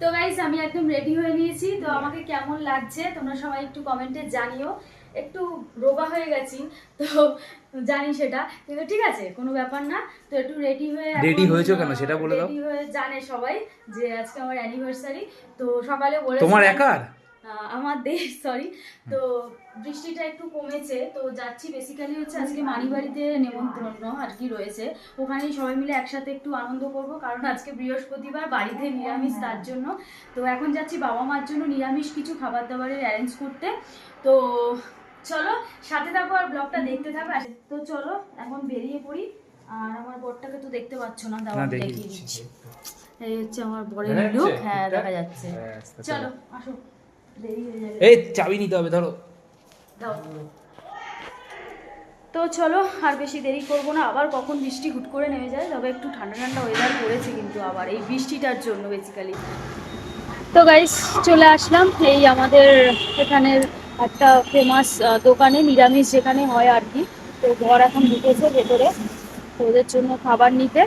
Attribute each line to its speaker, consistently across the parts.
Speaker 1: তো গাইজ আমি একদম রেডি হয়ে নিয়েছি। তো আমাকে কেমন লাগছে তোমরা সবাই একটু কমেন্টে জানিও। একটু রোগা হয়ে গেছি তো জানি সেটা। কিন্তু ঠিক আছে কোনো ব্যাপার না। তো একটু রেডি হয়ে
Speaker 2: রেডি হয়েছো কেন? সেটা বলে দাও।
Speaker 1: রেডি হয়ে জানে সবাই যে আজকে আমার অ্যানিভার্সারি তো সকালে বলে
Speaker 2: তোমার একার?
Speaker 1: আমার দেশ সরি তো বৃষ্টিটা একটু কমেছে তো যাচ্ছি বেসিক্যালি হচ্ছে আজকে মানিবাড়িতে নেমন্ত্রণ আর কি রয়েছে। ওখানেই সবাই মিলে একসাথে একটু আনন্দ করব কারণ আজকে বৃহস্পতিবার বাড়িতে নিরামিষ তার জন্য। তো এখন যাচ্ছি বাবা মার জন্য নিরামিষ কিছু খাবার দাবারের অ্যারেঞ্জ করতে। তো চলো সাথে থাকো আর ব্লগটা দেখতে থাকো। তো চলো এখন বেরিয়ে পড়ি। আর আমার বরটাকে তো দেখতে পাচ্ছ না দেখিয়ে দিচ্ছি। এই হচ্ছে আমার বরের লুক
Speaker 2: যাচ্ছে?
Speaker 1: হ্যাঁ দেখা যাচ্ছে।
Speaker 2: হ্যাঁ,
Speaker 1: চলো আসো।
Speaker 2: এই চাবি নিতে হবে ধরো।
Speaker 1: তো চলো আর বেশি দেরি করব না। আবার কখন বৃষ্টি হুট করে নেমে যায় তবে একটু ঠান্ডা ঠান্ডা ওয়েদার পড়েছে কিন্তু আবার এই বৃষ্টিটার জন্য বেসিক্যালি তো গাইস চলে আসলাম এই আমাদের এখানের একটা ফেমাস দোকানে নিরামিষ যেখানে হয় আর কি। তো ঘর এখন ঢুকেছে ভেতরে। ওদের জন্য খাবার নিতে।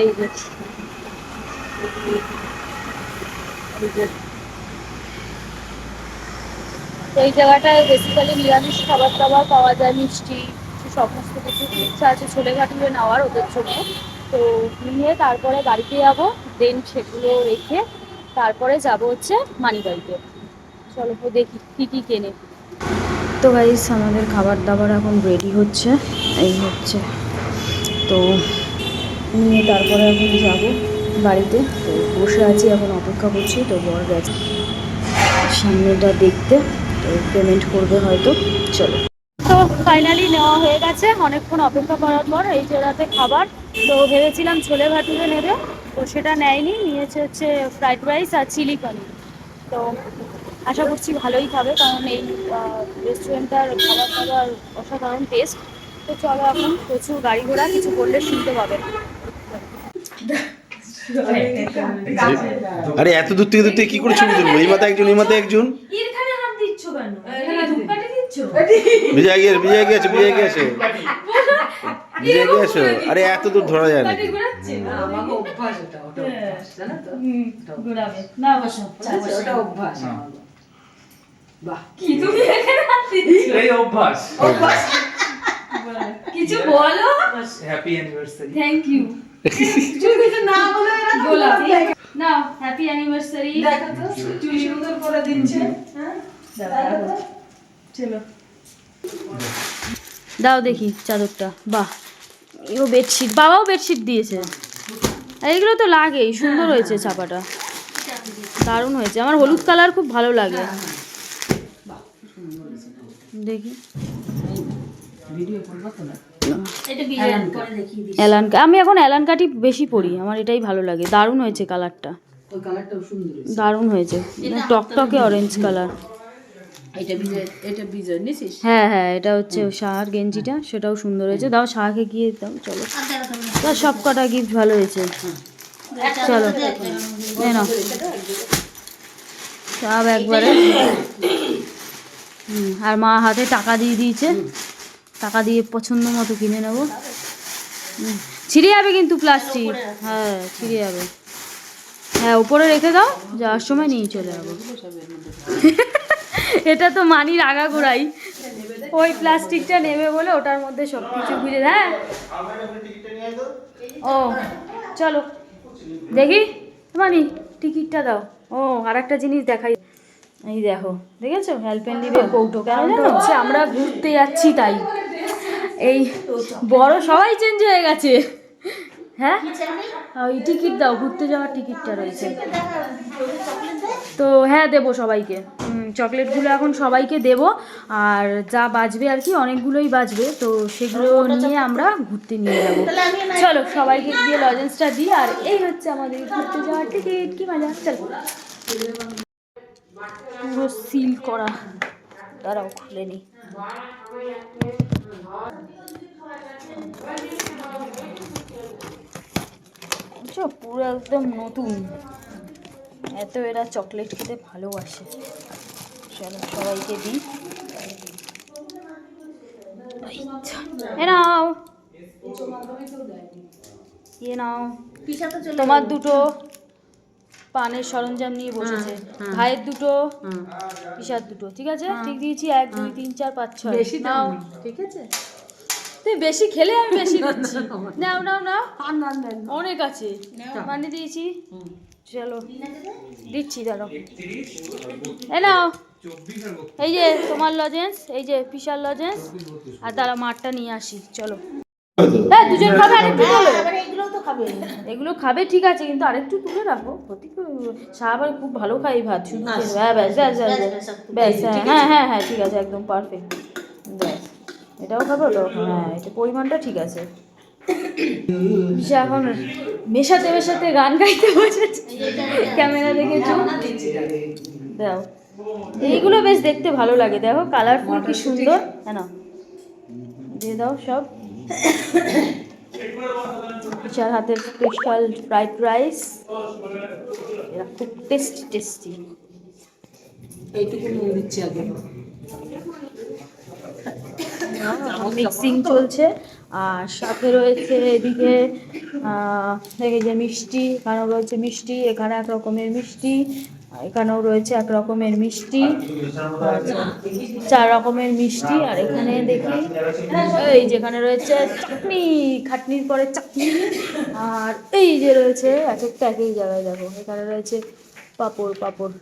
Speaker 1: এই যে। তো এই জায়গাটায় বেসিক্যালি নিরামিষ খাবার দাবার পাওয়া যায় মিষ্টি সমস্ত কিছু ইচ্ছা আছে ছোলে ঘাটিয়ে নেওয়ার ওদের জন্য। তো নিয়ে তারপরে বাড়িতে যাব দেন সেগুলো রেখে তারপরে যাব হচ্ছে মানিবাড়িতে চলো তো দেখি কী কী কেনে। তো গাইস আমাদের খাবার দাবার এখন রেডি হচ্ছে এই হচ্ছে। তো নিয়ে তারপরে এখন যাব। বাড়িতে। তো বসে আছি, এখন অপেক্ষা করছি, তো বর গেছে। সামনেটা দেখতে, তো পেমেন্ট করবে হয়তো। চলো। তো ফাইনালি নেওয়া হয়ে গেছে, অনেকক্ষণ অপেক্ষা করার পর এই রাতে খাবার, তো ভেবেছিলাম ছোলে ভাটুরে নেবে। তো সেটা নেয়নি, নিয়েছে হচ্ছে ফ্রাইড রাইস আর চিলি পনির তো আশা করছি ভালোই খাবে, কারণ এই রেস্টুরেন্টটার খাবার দাবার অসাধারণ টেস্ট তো চলো এখন প্রচুর গাড়ি ঘোড়া, কিছু করলে শুনতে পাবে।
Speaker 3: আরে এত দূর থেকে দূর থেকে কি করে ছবি তুলবো? এই মাথায় একজন এই মাথায় একজন।
Speaker 1: এখানে হাত দিচ্ছ কেন? এখানে ধূপকাঠি দিচ্ছ?
Speaker 3: বিজয় গিয়ে বিজয় গিয়েছে বিজয় গিয়েছে বিজয় গিয়েছে আরে এত দূর ধরা যায়
Speaker 1: না
Speaker 4: আচ্ছা,
Speaker 1: কিছু বলো?
Speaker 2: হ্যাপি অ্যানিভার্সারি
Speaker 1: থ্যাংক ইউ দাও দেখি চাদরটা, বাহ। ও বেডশিট বাবাও বেডশিট দিয়েছে। এগুলো তো লাগেই, সুন্দর হয়েছে ছাপাটা। দারুণ হয়েছে, আমার হলুদ কালার খুব ভালো লাগে। দেখি।
Speaker 4: ভিডিও করব তো না?
Speaker 1: আমি এখন অ্যালান কাটি বেশি পরি আমার এটাই ভালো লাগে। দারুণ হয়েছে কালারটা
Speaker 4: ওই কালারটাও সুন্দর হয়েছে।
Speaker 1: দারুণ হয়েছে। টকটকে অরেঞ্জ কালার
Speaker 4: এটা বিজয় এটা বিজয় নিছিস?
Speaker 1: হ্যাঁ হ্যাঁ এটা হচ্ছে শাহার গেঞ্জিটা সেটাও সুন্দর হয়েছে। দাও শাহাকে গিয়ে দাও চলো। তার সব কটা গিফট ভালো হয়েছে। চলো। নাও। সব একবারে। হুম, আর মা হাতে টাকা দিয়ে দিয়েছে। টাকা দিয়ে পছন্দ মতো কিনে নেব। ছিঁড়ে যাবে কিন্তু প্লাস্টিক। হ্যাঁ ছিঁড়ে যাবে। হ্যাঁ উপরে রেখে দাও, যাওয়ার সময় নিয়ে চলে যাব। এটা তো মানির আগাগোড়াই। ওই প্লাস্টিকটা নেবে বলে ওটার মধ্যে সব কিছু ঘুরে হ্যাঁ। ও, চলো। দেখি? মানি, টিকিটটা দাও। ও আর একটা জিনিস দেখাই। এই দেখো, দেখেছ? হেল্প এন্ড দিবে কৌটো। কেন হচ্ছে আমরা ঘুরতে যাচ্ছি তাই। এই বড় সবাই চেঞ্জ হয়ে গেছে। হ্যাঁ? ওই টিকিট দাও, ঘুরতে যাওয়ার টিকিটটা রয়েছে। তো হ্যাঁ দেবো সবাইকে। চকলেটগুলো এখন সবাইকে দেব। আর যা বাজবে আর কি, অনেকগুলোই বাজবে। তো সেগুলো নিয়ে আমরা ঘুরতে নিয়ে যাব। চলো, সবাইকে দিয়ে লজেন্সটা দিই। আর এই হচ্ছে আমাদের ঘুরতে যাওয়ার টিকিট কি মজা? চলো। পুরো সিল করা। দাঁড়াও, খুলে নি। বুঝছ? পুরো একদম নতুন। এত এরা চকলেট খেতে ভালোবাসে। চলো সবাইকে দিই। এ নাও। নাও। তোমার দুটো। পানের সরঞ্জাম নিয়ে বসেছে।
Speaker 4: হ্যাঁ।
Speaker 1: ভাইয়ের দুটো। পিসার দুটো ঠিক আছে? ঠিক দিয়েছি এক দুই তিন চার পাঁচ ছয়।
Speaker 4: বেশি
Speaker 1: নাও।
Speaker 4: দাও ঠিক আছে?
Speaker 1: তুমি বেশি খেলে আমি বেশি দিচ্ছি। নাও নাও নাও।
Speaker 4: আর না না
Speaker 1: অনেক আছে। বানিয়ে দিয়েছি। চলো। দিচ্ছি দাঁড়াও। এ নাও। এই যে তোমার লজেন্স এই যে পিসার লজেন্স আর তারা মাঠটা নিয়ে আসি। চলো। হ্যাঁ দুজন খাবে আরেকটু তোলো
Speaker 5: আবার তো খাবে।
Speaker 1: এগুলো খাবে ঠিক আছে কিন্তু আরেকটু তুলে রাখো। করে- সাহাবার খুব ভালো খাই ভাত শুধু হ্যাঁ ব্যাস ব্যাস ব্যাস হ্যাঁ হ্যাঁ হ্যাঁ হ্যাঁ ঠিক আছে একদম পারফেক্ট ব্যাস এটাও খাবে ওটাও হ্যাঁ এটা পরিমাণটা ঠিক আছে। বিশা এখন মেশাতে মেশাতে গান গাইতে বসেছে। ক্যামেরা দেখেছ? দাও। এইগুলো বেশ দেখতে ভালো লাগে। দেখো কালারফুল কি সুন্দর। হ্যাঁ না দিয়ে দাও সব। চার হাতের স্পেশাল ফ্রাইড রাইস এরা খুব টেস্টি টেস্টি
Speaker 4: এইটুকু নুন দিচ্ছি আগে।
Speaker 1: মিক্সিং চলছে। আর সাথে রয়েছে এদিকে আহ, এই যে মিষ্টি এখানেও রয়েছে মিষ্টি এখানে এক রকমের মিষ্টি। এখানেও রয়েছে এক রকমের মিষ্টি চার রকমের মিষ্টি, আর এখানে দেখি, এই যেখানে রয়েছে চাটনি, খাটনির পরে চাটনি, আর এই যে রয়েছে, এক একটা এক এক জায়গায় দেখো, এখানে রয়েছে পাপড় পাপড়।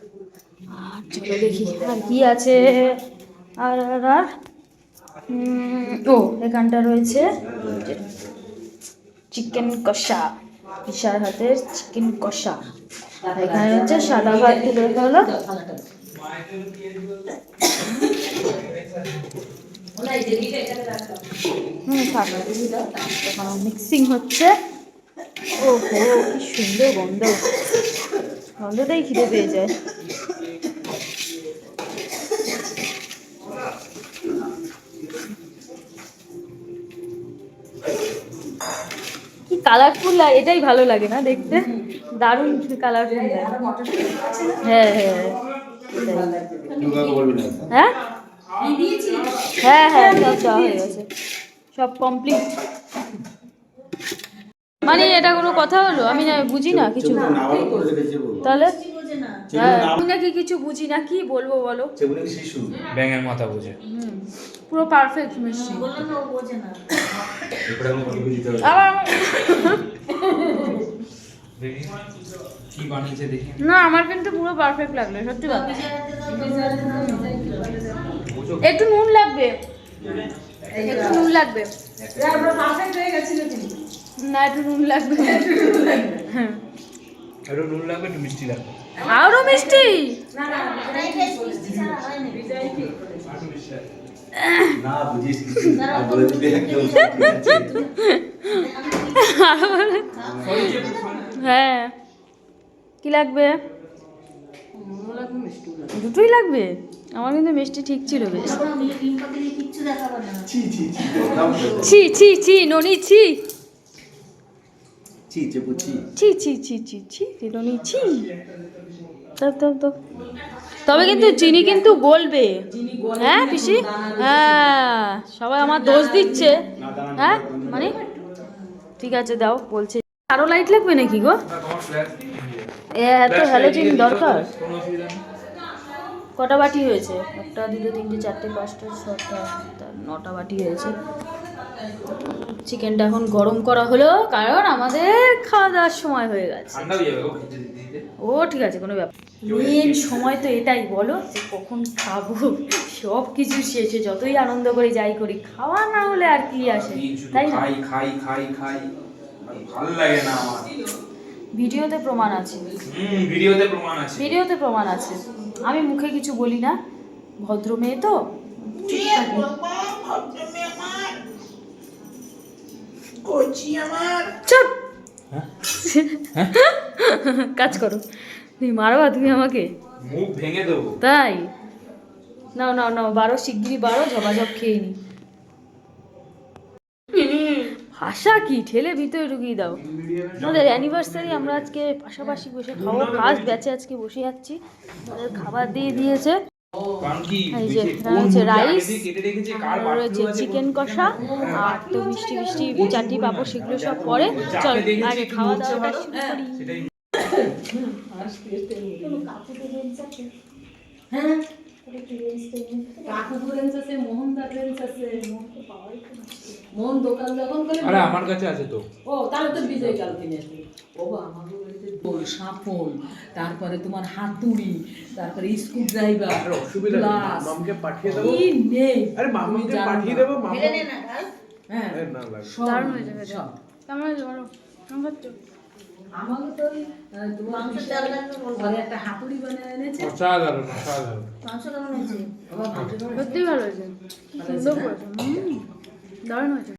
Speaker 1: আর চলো দেখি, আর কি আছে? আর আর আর ও, এখানটা রয়েছে, চিকেন কষা। বিশার হাতের চিকেন কষা। এখানে হচ্ছে সাদা ভাত তুলে হলো। মিক্সিং হচ্ছে। ও হো কি সুন্দর গন্ধ। গন্ধটাই খিদে পেয়ে যায়। কালারফুল এটাই ভালো লাগে না দেখতে? দারুণ কালারফুল হ্যাঁ হ্যাঁ। হ্যাঁ? হ্যাঁ হ্যাঁ সব দেওয়া হয়ে গেছে। সব কমপ্লিট মানে এটা কোনো কথা হলো? আমি না বুঝি না কিছু। তাহলে? হ্যাঁ আমি নাকি কিছু বুঝি না কি বলব বলো?
Speaker 3: শিশু।
Speaker 2: ব্যাঙের মাথা বুঝে।
Speaker 1: হুম, পুরো পারফেক্ট মিষ্টি।
Speaker 5: না বোঝে না।
Speaker 1: না আমার কিন্তু পুরো পারফেক্ট লাগল সত্যি কথা। একটু নুন লাগবে। একটু নুন লাগবে। না একটু নুন লাগবে।
Speaker 2: একটু নুন লাগবে একটু মিষ্টি লাগবে।
Speaker 1: আরও মিষ্টি?
Speaker 5: হয় না।
Speaker 3: না বুঝিস কিছু না, বলে দিবি একদম সব ঠিক আছে।
Speaker 1: হ্যাঁ কি লাগবে দুটোই লাগবে আমার কিন্তু মিষ্টি ঠিক ছিল বেশ
Speaker 3: ছি ছি ছি বললাম
Speaker 1: ছি ছি ছি ননি ছি
Speaker 3: ছি ছি
Speaker 1: ছি ছি ছি ছি ছি ননি ছি তব তব তবে কিন্তু চিনি কিন্তু গলবে হ্যাঁ পিসি? হ্যাঁ সবাই আমার দোষ দিচ্ছে। হ্যাঁ মানে? ঠিক আছে দাও বলছে। আরও লাইট লাগবে নাকি গো?
Speaker 2: তোমার ফ্ল্যাশ
Speaker 1: এ এত হ্যালোজিন দরকার? কটা বাটি হয়েছে? একটা দুটো তিনটে চারটে পাঁচটা ছটা সাতটা, নটা বাটি হয়েছে। চিকেনটা এখন গরম করা হলো কারণ আমাদের খাওয়া দাওয়ার সময় হয়ে গেছে। ও ঠিক আছে কোনো ব্যাপার মেন সময় তো এটাই বলো যে কখন খাব সব কিছু শেষে যতই আনন্দ করে যাই করি খাওয়া না হলে আর কি আসে তাই না?
Speaker 2: খাই খাই খাই খাই। ভালো লাগে না আমার।
Speaker 1: ভিডিওতে প্রমাণ আছে।
Speaker 2: ভিডিওতে প্রমাণ আছে।
Speaker 1: ভিডিওতে প্রমাণ আছে। আমি মুখে কিছু বলি না ভদ্র মেয়ে তো চুপ থাকি। চুপ। কাজ করো। তুমি মারবা তুমি আমাকে?
Speaker 2: মুখ ভেঙে দেবো।
Speaker 1: তাই? নাও নাও নাও বারো শিগগিরি বারো ঝপাঝপ খেয়ে নি। ভাষা কি? ঠেলে ভিতরে ঢুকিয়ে দাও। আমাদের অ্যানিভার্সারি আমরা আজকে পাশাপাশি বসে খাব ফার্স্ট ব্যাচে আজকে বসে যাচ্ছি। আমাদের খাবার দিয়ে দিয়েছে। এই যে এখানে
Speaker 2: কোন
Speaker 1: হচ্ছে রাইস রয়েছে চিকেন কষা আর তো মিষ্টি মিষ্টি চাটনি পাবো সেগুলো সব পরে। চল আগে খাওয়া দাওয়াটা শুরু করি।
Speaker 4: হ্যাঁ? কাকু রেঞ্জ আছে মোহনদার রেঞ্জ আছে মোহন দোকান যখন করে
Speaker 2: আরে আমার কাছে আছে তো।
Speaker 4: ও তাহলে তো বিজয় কাল কিনে ও আমাদের বাড়িতে সাফল তারপরে তোমার হাতুড়ি তারপরে স্কুল ড্রাইভার
Speaker 6: অসুবিধা মামকে পাঠিয়ে দেবো।
Speaker 4: কি নেই?
Speaker 6: আরে মামাকে পাঠিয়ে দেবো মামা।
Speaker 5: না
Speaker 4: হ্যাঁ।
Speaker 1: দারুণ।
Speaker 4: সব। আমাকে তো ওই,
Speaker 5: মাংসের চাল
Speaker 4: ঘরে একটা হাতুড়ি বানিয়ে এনেছে।
Speaker 2: অসাধারণ অসাধারণ।
Speaker 5: মাংস কেমন হয়েছে
Speaker 1: ভালো হয়েছে। সুন্দর করেছে। দারুণ হয়েছে।